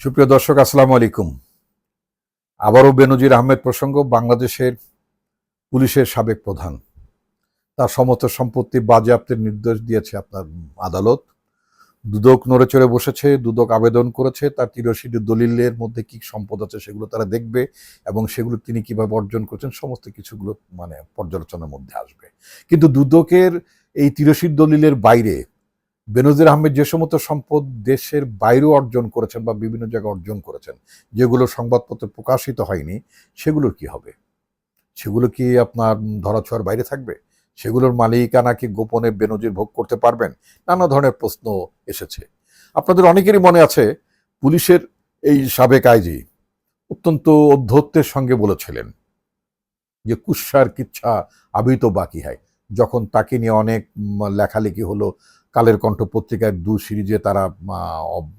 সুপ্রিয় দর্শক, আসসালামু আলাইকুম। আবারও বেনজির আহমেদ প্রসঙ্গ, বাংলাদেশের পুলিশের সাবেক প্রধান। তার সমস্ত সম্পত্তি বাজেয়াপ্তের নির্দেশ দিয়েছে আপনার আদালত। দুদক নড়ে চড়ে বসেছে, দুদক আবেদন করেছে, তার তিরশিটি দলিলের মধ্যে কি সম্পদ আছে সেগুলো তারা দেখবে এবং সেগুলো তিনি কীভাবে অর্জন করছেন, সমস্ত কিছুগুলো মানে পর্যালোচনার মধ্যে আসবে। কিন্তু দুদকের এই তিরশির দলিলের বাইরে বেনজির আহমেদ যে সমস্ত সম্পদ দেশের বাইরেও অর্জন করেছেন বা বিভিন্ন জায়গায় অর্জন করেছেন, যেগুলো সংবাদপত্রে প্রকাশিত হয়নি, সেগুলোর কি হবে? সেগুলো কি আপনার ধরাছোঁয়ার বাইরে থাকবে? সেগুলোর মালিকানা কি গোপনে বেনজির ভোগ করতে পারবেন? নানা ধরনের প্রশ্ন এসেছে। আপনাদের অনেকেরই মনে আছে, পুলিশের এই সাবেক আইজি অত্যন্ত অধ্যত্বের সঙ্গে বলেছিলেন যে, কুৎসার কিচ্ছা আবি তো বাকি হয়। যখন তাকে নিয়ে অনেক লেখালেখি হলো কালের কণ্ঠ পত্রিকার দু সিরিজে তারা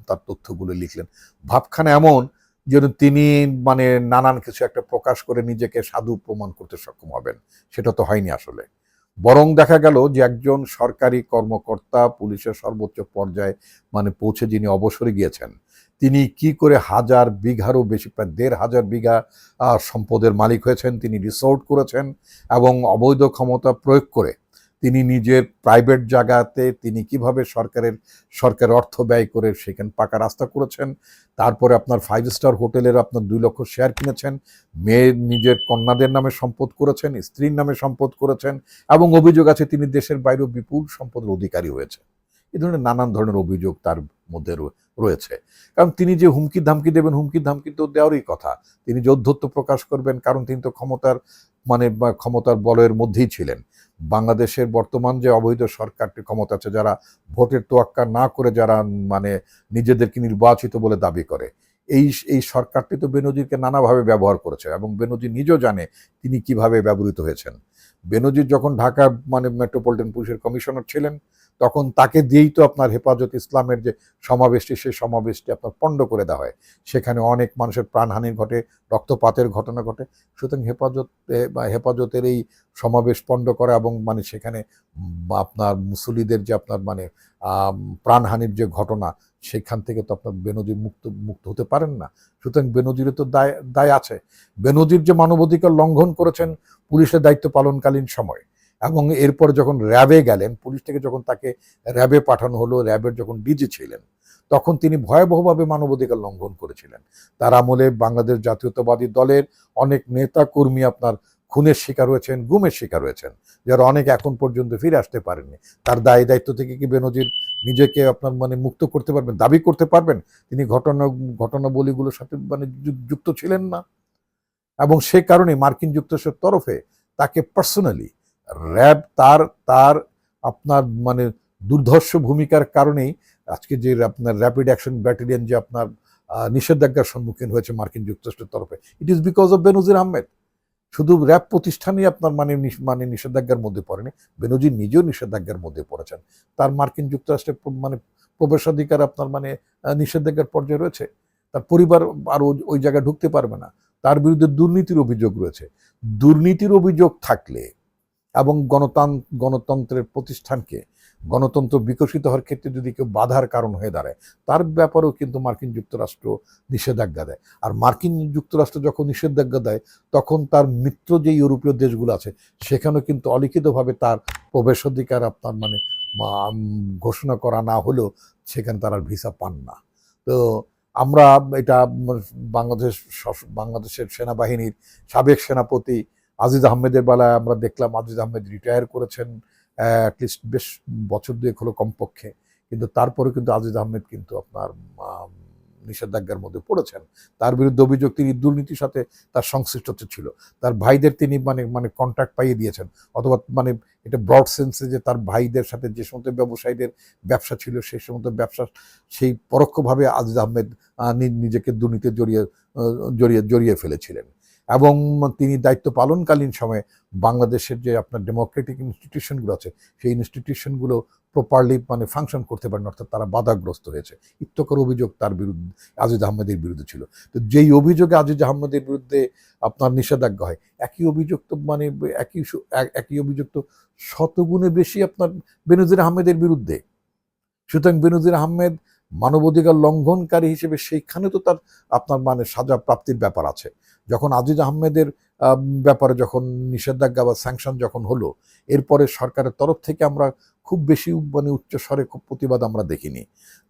তার তথ্যগুলো লিখলেন। ভাবখানা এমন যেন তিনি মানে নানান কিছু একটা প্রকাশ করে নিজেকে সাধু প্রমাণ করতে সক্ষম হবেন। সেটা তো হয়নি আসলে। বরং দেখা গেল যে একজন সরকারি কর্মকর্তা পুলিশের সর্বোচ্চ পর্যায়ে মানে পৌঁছে যিনি অবসরে গিয়েছেন, তিনি কি করে হাজার বিঘারও বেশি, প্রায় দেড় হাজার বিঘা সম্পদের মালিক হয়েছেন, তিনি রিসোর্ট করেছেন এবং অবৈধ ক্ষমতা প্রয়োগ করে তিনি নিজের প্রাইভেট জায়গাতে তিনি কীভাবে সরকারের সরকার অর্থ ব্যয় করে সেখানে পাকা রাস্তা করেছেন, তারপরে আপনার ফাইভ স্টার হোটেলের আপনার দুই লক্ষ শেয়ার কিনেছেন, মেয়ের, নিজের কন্যাদের নামে সম্পদ করেছেন, স্ত্রীর নামে সম্পদ করেছেন এবং অভিযোগ আছে তিনি দেশের বাইরেও বিপুল সম্পদের অধিকারী হয়েছে এ ধরনের নানান ধরনের অভিযোগ তার মধ্যে রয়ে- রয়েছে। কারণ তিনি যে হুমকি ধামকি দেবেন, হুমকি ধামকি তো দেওয়ারই কথা। তিনি যোদ্ধত্ব প্রকাশ করবেন, কারণ তিনি তো ক্ষমতার মানে ক্ষমতার বলয়ের মধ্যেই ছিলেন। বাংলাদেশের বর্তমান যে অবৈধ সরকারটি ক্ষমতা আছে, যারা ভোটের তোয়াক্কা না করে যারা মানে নিজেদেরকে নির্বাচিত বলে দাবি করে, এই এই সরকারটি তো বেনজিরকে নানাভাবে ব্যবহার করেছে এবং বেনজির নিজেও জানে তিনি কীভাবে ব্যবহৃত হয়েছেন। বেনজির যখন ঢাকা মানে মেট্রোপলিটন পুলিশের কমিশনার ছিলেন তখন তাকে দিয়েই তো আপনার হেফাজত ইসলামের যে সমাবেশটি, সেই সমাবেশটি আপনার পণ্ড করে দেওয়া হয়। সেখানে অনেক মানুষের প্রাণহানি ঘটে, রক্তপাতের ঘটনা ঘটে। সুতরাং হেফাজতে বা হেফাজতের এই সমাবেশ পণ্ড করা এবং মানে সেখানে আপনার মুসলিদের যে আপনার মানে প্রাণহানির যে ঘটনা, সেখান থেকে তো আপনার বেনজির মুক্ত মুক্ত হতে পারেন না। সুতরাং বেনজিরের তো দায় দায় আছে। বেনজির যে মানবাধিকার লঙ্ঘন করেছেন পুলিশের দায়িত্ব পালনকালীন সময় এবং এরপর যখন র্যাবে গেলেন, পুলিশ থেকে যখন তাকে র্যাবে পাঠানো হলো, র্যাবের যখন ডিজি ছিলেন, তখন তিনি ভয়াবহভাবে মানবাধিকার লঙ্ঘন করেছিলেন। তার আমলে বাংলাদেশ জাতীয়তাবাদী দলের অনেক নেতা কর্মী আপনার খুনের শিকার হয়েছেন, গুমের শিকার হয়েছেন, যারা অনেক এখন পর্যন্ত ফিরে আসতে পারেননি। তার দায় দায়িত্ব থেকে কি বেনজির নিজেকে আপনার মানে মুক্ত করতে পারবেন, দাবি করতে পারবেন? তিনি ঘটনা, ঘটনাবলীগুলোর সাথে মানে যুক্ত ছিলেন না। এবং সে কারণে মার্কিন যুক্তরাষ্ট্রের তরফে তাকে পার্সোনালি র্যাব তার তার আপনার মানে দুর্ধর্ষ ভূমিকার কারণেই আজকে যে আপনার র্যাপিড অ্যাকশন ব্যাটালিয়ন যে আপনার নিষেধাজ্ঞার সম্মুখীন হয়েছে মার্কিন যুক্তরাষ্ট্রের তরফে it is because of Benazir Ahmed শুধু র্যাব প্রতিষ্ঠানই আপনার মানে মানে নিষেধাজ্ঞার মধ্যে পড়েনি বেনজির নিজেও নিষেধাজ্ঞার মধ্যে পড়েছেন। তার মার্কিন যুক্তরাষ্ট্রের মানে প্রবেশাধিকার আপনার মানে নিষেধাজ্ঞার পর্যায়ে রয়েছে। তার পরিবার আর ওই জায়গায় ঢুকতে পারবে না। তার বিরুদ্ধে দুর্নীতির অভিযোগ রয়েছে। দুর্নীতির অভিযোগ থাকলে এবং গণতান্ত্র গণতন্ত্রের প্রতিষ্ঠানকে গণতন্ত্র বিকশিত হওয়ার ক্ষেত্রে যদি কেউ বাধার কারণ হয়ে দাঁড়ায়, তার ব্যাপারেও কিন্তু মার্কিন যুক্তরাষ্ট্র নিষেধাজ্ঞা দেয়। আর মার্কিন যুক্তরাষ্ট্র যখন নিষেধাজ্ঞা দেয়, তখন তার মিত্র যে ইউরোপীয় দেশগুলো আছে, সেখানেও কিন্তু অলিখিতভাবে তার প্রবেশাধিকার আপনার মানে ঘোষণা করা না হলেও সেখানে তারা ভিসা পান না। তো আমরা এটা বাংলাদেশ বাংলাদেশের সেনাবাহিনীর সাবেক সেনাপতি আজিজ আহমেদের বেলায় আমরা দেখলাম আজিজ আহমেদ রিটায়ার করেছেন অ্যাটলিস্ট বেশ বছর দুয়েক হলো কমপক্ষে কিন্তু তারপরে কিন্তু আজিজ আহমেদ কিন্তু আপনার নিষেধাজ্ঞার মধ্যে পড়েছেন। তার বিরুদ্ধে অভিযোগ তিনি দুর্নীতির সাথে তার সংশ্লিষ্টতা ছিল। তার ভাইদের তিনি মানে মানে কন্ট্রাক্ট পাইয়ে দিয়েছেন অথবা মানে এটা ব্রড সেন্সে যে তার ভাইদের সাথে যে সমস্ত ব্যবসায়ীদের ব্যবসা ছিল সেই সমস্ত ব্যবসা সেই পরোক্ষভাবে আজিজ আহমেদ আহ, নিজেকে দুর্নীতি জড়িয়ে জড়িয়ে জড়িয়ে ফেলেছিলেন। এবং তিনি দায়িত্ব পালনকালীন সময়ে বাংলাদেশের যে আপনার ডেমোক্রেটিক ইনস্টিটিউশনগুলো আছে, সেই ইনস্টিটিউশনগুলো প্রপারলি মানে ফাংশন করতে পারেন, অর্থাৎ তারা বাধাগ্রস্ত হয়েছে। ইত্যকর অভিযোগ তার বিরুদ্ধে, আজিজ আহমেদের বিরুদ্ধে ছিল। তো যেই অভিযোগে আজিজ আহমেদের বিরুদ্ধে আপনার নিষেধাজ্ঞা হয়, একই অভিযোগ তো মানে একই এক- একই অভিযোগ তো শতগুণে বেশি আপনার বেনজির আহমেদের বিরুদ্ধে। সুতরাং বেনজির আহমেদ মানবাধিকার লঙ্ঘনকারী হিসেবে সেইখানে তো তার আপনার মানে সাজা প্রাপ্তির ব্যাপার আছে। যখন আজিজ আহমেদের ব্যাপারে যখন নিষেধাজ্ঞা বা স্যাংশন যখন হলো, এরপরে সরকারের তরফ থেকে আমরা খুব বেশি মানে উচ্চ স্বরে খুব প্রতিবাদ আমরা দেখিনি।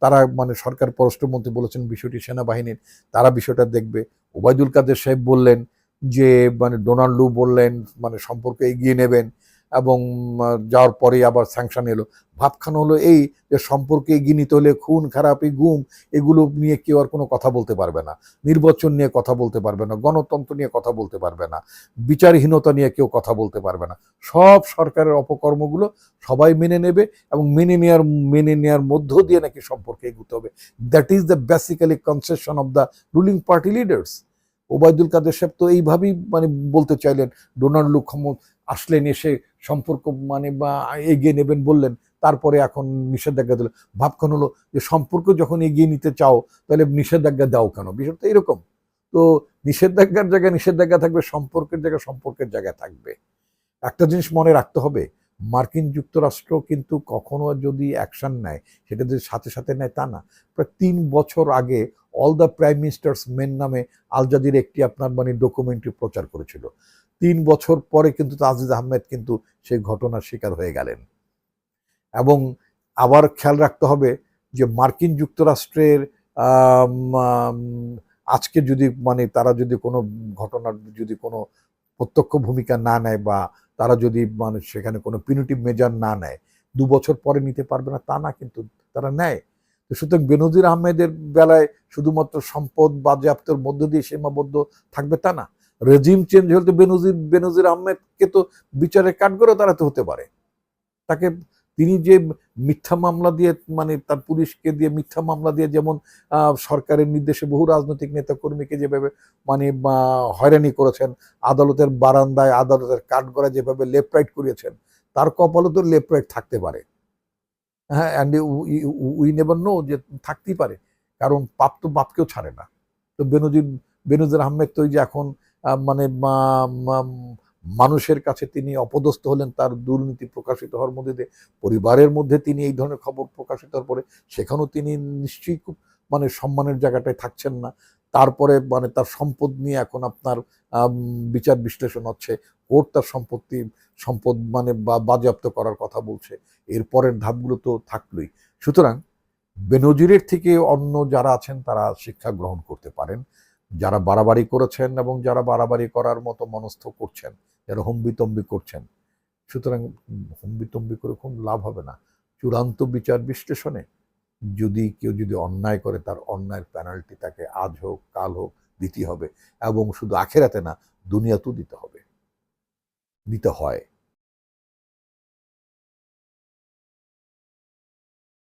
তারা মানে সরকার পররাষ্ট্রমন্ত্রী বলেছেন বিষয়টি সেনাবাহিনীর, তারা বিষয়টা দেখবে। ওবায়দুল কাদের সাহেব বললেন যে মানে ডোনাল্ড লু বললেন মানে সম্পর্কে এগিয়ে নেবেন। এবং যাওয়ার পরে আবার স্যাংশন এলো। ভাবখান হলো এই যে সম্পর্কে এগিয়ে নিতে হলে খুন, খারাপি, গুম, এগুলো নিয়ে কেউ আর কোনো কথা বলতে পারবে না। নির্বাচন নিয়ে কথা বলতে পারবে না, গণতন্ত্র নিয়ে কথা বলতে পারবে না, বিচারহীনতা নিয়ে কেউ কথা বলতে পারবে না। সব সরকারের অপকর্মগুলো সবাই মেনে নেবে এবং মেনে নেওয়ার মেনে নেওয়ার মধ্য দিয়ে নাকি সম্পর্কে এগুতে হবে। That is the basically concession of the ruling party leaders Obaidul Quader সাহেব তো এইভাবেই মানে বলতে চাইলেন, ডোনাল্ড লু ক্ষম আসলেন, এসে সম্পর্ক মানে বা এগিয়ে নেবেন বললেন, তারপরে এখন নিষেধাজ্ঞা দিল। ভাবখান হলো যে সম্পর্ক যখন এগিয়ে নিতে চাও, তাহলে নিষেধাজ্ঞা দাও কেন? বিষয়টা এরকম। তো নিষেধাজ্ঞার জায়গায় নিষেধাজ্ঞা থাকবে, সম্পর্কের জায়গায় সম্পর্কের জায়গায় থাকবে। একটা জিনিস মনে রাখতে হবে, মার্কিন যুক্তরাষ্ট্র কিন্তু কখনো যদি অ্যাকশন নেয়, সেটা যদি সাথে সাথে নেয় তা না। প্রায় তিন বছর আগে all the prime minister's men নামে আল জাজির একটি আপনার মানে ডকুমেন্টারি প্রচার করেছিল। তিন বছর পরে কিন্তু তাজিজ আহমেদ কিন্তু সেই ঘটনার শিকার হয়ে গেলেন। এবং আবার খেয়াল রাখতে হবে যে মার্কিন যুক্তরাষ্ট্রের আজকে যদি মানে তারা যদি কোনো ঘটনার যদি কোনো প্রত্যক্ষ ভূমিকা না নেয় বা তারা যদি মানে সেখানে কোনো পিনিটিভ মেজার না নেয়, দু বছর পরে নিতে পারবে না, তা না কিন্তু তারা নেয়। তো সুতরাং বেনজির আহমেদের বেলায় শুধুমাত্র সম্পদ বাজেয়াপ্তের মধ্য দিয়ে সীমাবদ্ধ থাকবে তা না। রেজিম চেঞ্জ হলে তো বেনজির বেনজির আহমেদকে তো বিচারের কাঠগড়ে দাঁড়াতে হতে পারে। তাকে তিনি যে মিথ্যা মামলা দিয়ে মানে তার পুলিশকে দিয়ে মিথ্যা মামলা দিয়ে যেমন সরকারের নির্দেশে বহু রাজনৈতিক নেতা কর্মীকে যেভাবে মানে হয়রানি করেছেন, আদালতের বারান্দায় আদালতের কাঠগড়ায় যেভাবে লেফট রাইট করিয়েছেন, তার কপালে তো লেফট রাইট থাকতে পারে। হ্যাঁ অ্যান্ড উই নেভার নো যে থাকতেই পারে, কারণ পাপ তো বাপকেও ছাড়ে না। তো বেনজির বেনজির আহমেদ তো যে এখন মানে মানুষের কাছে তিনি অপদস্থ হলেন, তার দুর্নীতি প্রকাশিত হওয়ার মধ্যে দিয়ে, পরিবারের মধ্যে তিনি এই ধরনের খবর প্রকাশিত হওয়ার পরে সেখানেও তিনি নিশ্চয়ই খুব মানে সম্মানের জায়গাটায় থাকছেন না। তারপরে মানে তার সম্পদ নিয়ে এখন আপনার বিচার বিশ্লেষণ হচ্ছে, কোর্ট তার সম্পত্তি, সম্পদ মানে বাজেয়াপ্ত করার কথা বলছে এরপরের ধাপগুলো তো থাকলোই। সুতরাং, বেনজিরের থেকে অন্য যারা আছেন তারা শিক্ষা গ্রহণ করতে পারেন। যারা বাড়াবাড়ি করেছেন এবং যারা বাড়াবাড়ি করার মতো মনস্থ করছেন, যারা হম্বিতম্বি করছেন, সুতরাং হম্বিতম্বি করে খুব লাভ হবে না। চূড়ান্ত বিচার বিশ্লেষণে যদি কেউ যদি অন্যায় করে, তার অন্যায়ের পেনাল্টি তাকে আজ হোক, কাল হোক দিতে হবে এবং শুধু আখেরাতে না, দুনিয়াতেও দিতে হবে। দিতে হয়।